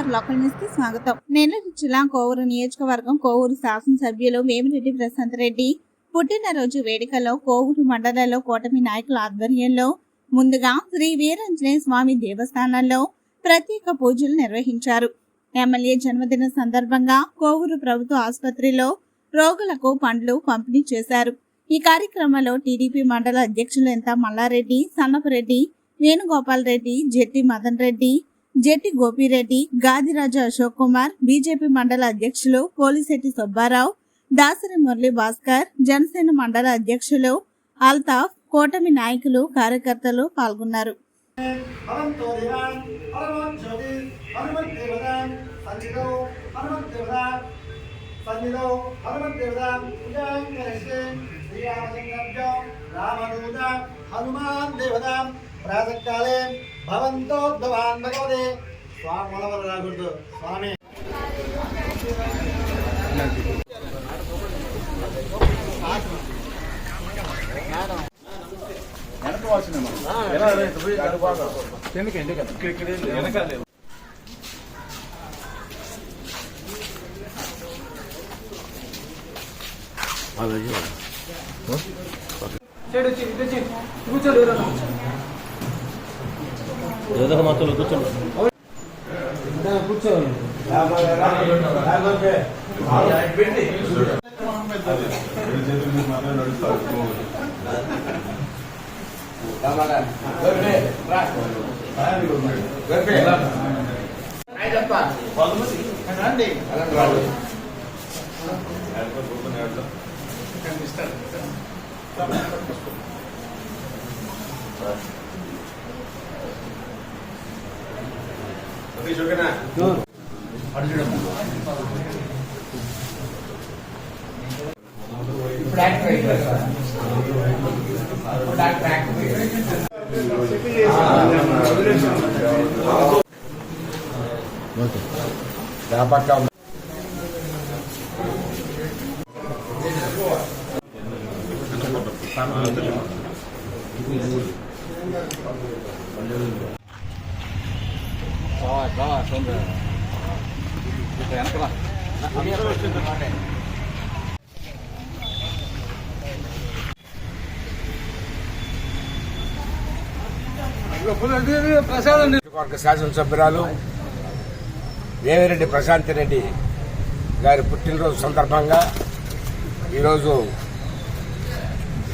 NRR local న్యూస్కి స్వాగతం. నెల్లూరు జిల్లా కోవూరు నియోజకవర్గం కోవూరు శాసనసభ్యులు వేమిరెడ్డి ప్రశాంత్ రెడ్డి. పుట్టినరోజు వేడుకలో కోవూరు మండలంలో కూటమి నాయకుల ఆధ్వర్యంలో ముందుగా శ్రీ వీరాంజనేయ స్వామి దేవస్థానంలో ప్రత్యేక పూజలు నిర్వహించారు. ఎమ్మెల్యే జన్మదిన సందర్భంగా కోవూరు ప్రభుత్వ ఆసుపత్రిలో రోగులకు పండ్లు పంపిణీ చేశారు. ఈ కార్యక్రమంలో టీడీపీ మండల అధ్యక్షులు ఎంత మల్లారెడ్డి సన్నపరెడ్డి వేణుగోపాల్ రెడ్డి జెట్టి మదన్ రెడ్డి జెట్టి గోపిరెడ్డి గాదిరాజు అశోక్ కుమార్ బీజేపీ మండల అధ్యక్షులు పోలిశెట్టి సుబ్బారావు దాసరి మురళి భాస్కర్ జనసేన మండల అధ్యక్షులు అల్తాఫ్ కూటమి నాయకులు కార్యకర్తలు పాల్గొన్నారు. రామదూత హనుమన్ జ్యోతి హనుమన్ దేవతాం సన్నిధౌ హనుమన్ దేవతాం సన్నిధౌ హనుమన్ దేవతాం పూజాం కరిష్యే శ్రీరామచంద్రభ్యో రామదూత హనుమాన్ దేవతాం ప్రాతకాలే భవంతోద్భవాన్ భగవతే స్వామి మనవరు రాకూడదు స్వామి ఏదో ఒక మొత్తంలో కూర్చోండి నియోజకవర్గ శాసనసభ్యురాలు దేవిరెడ్డి ప్రశాంతి రెడ్డి గారి పుట్టినరోజు సందర్భంగా ఈరోజు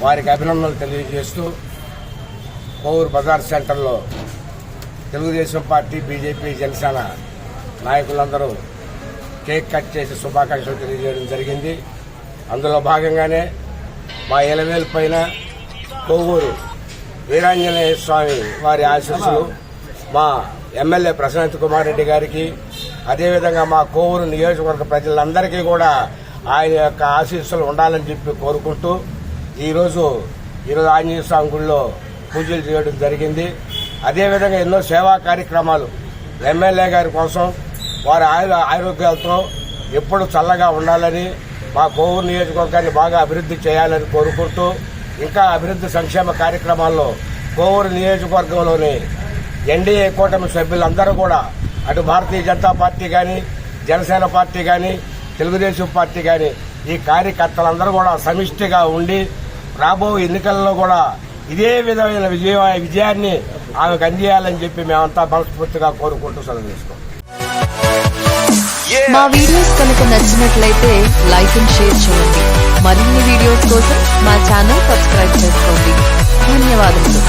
వారికి అభినందనలు తెలియజేస్తూ కోవూరు బజార్ సెంటర్లో తెలుగుదేశం పార్టీ బీజేపీ జనసేన నాయకులందరూ కేక్ కట్ చేసి శుభాకాంక్షలు తెలియజేయడం జరిగింది. అందులో భాగంగానే మా ఎలవేలు పైన కోవూరు వీరాంజనేయ స్వామి వారి ఆశీస్సులు మా ఎమ్మెల్యే ప్రశాంత్ కుమార్ రెడ్డి గారికి అదేవిధంగా మా కోవూరు నియోజకవర్గ ప్రజలందరికీ కూడా ఆయన యొక్క ఆశీస్సులు ఉండాలని చెప్పి కోరుకుంటూ ఈరోజు ఈరోజు ఆంజనేయ స్వామి గుడిలో పూజలు చేయడం జరిగింది. అదేవిధంగా ఎన్నో సేవా కార్యక్రమాలు. ఎమ్మెల్యే గారి కోసం వారి ఆయుర ఆరోగ్యాలతో ఎప్పుడు చల్లగా ఉండాలని మా కోవూరు నియోజకవర్గాన్ని బాగా అభివృద్ధి చేయాలని కోరుకుంటూ ఇంకా అభివృద్ధి సంక్షేమ కార్యక్రమాల్లో కోవూరు నియోజకవర్గంలోని ఎన్డీఏ కూటమి సభ్యులందరూ కూడా అటు భారతీయ జనతా పార్టీ కానీ జనసేన పార్టీ కానీ తెలుగుదేశం పార్టీ కానీ ఈ కార్యకర్తలందరూ కూడా సమిష్టిగా ఉండి రాబో ఎన్నికల్లో కూడా ఇదే విధమైన విజయ విజయాన్ని ఆమెకు అందియాలని చెప్పి మేమంతా మనస్ఫూర్తిగా కోరుకుంటూ సెలవు తీసుకోం. మా వీడియోస్ కనుక నచ్చినట్లయితే లైక్ అండ్ షేర్ చేయండి. మరిన్ని వీడియోస్ కోసం మా ఛానల్ సబ్స్క్రైబ్ చేసుకోండి. ధన్యవాదములు.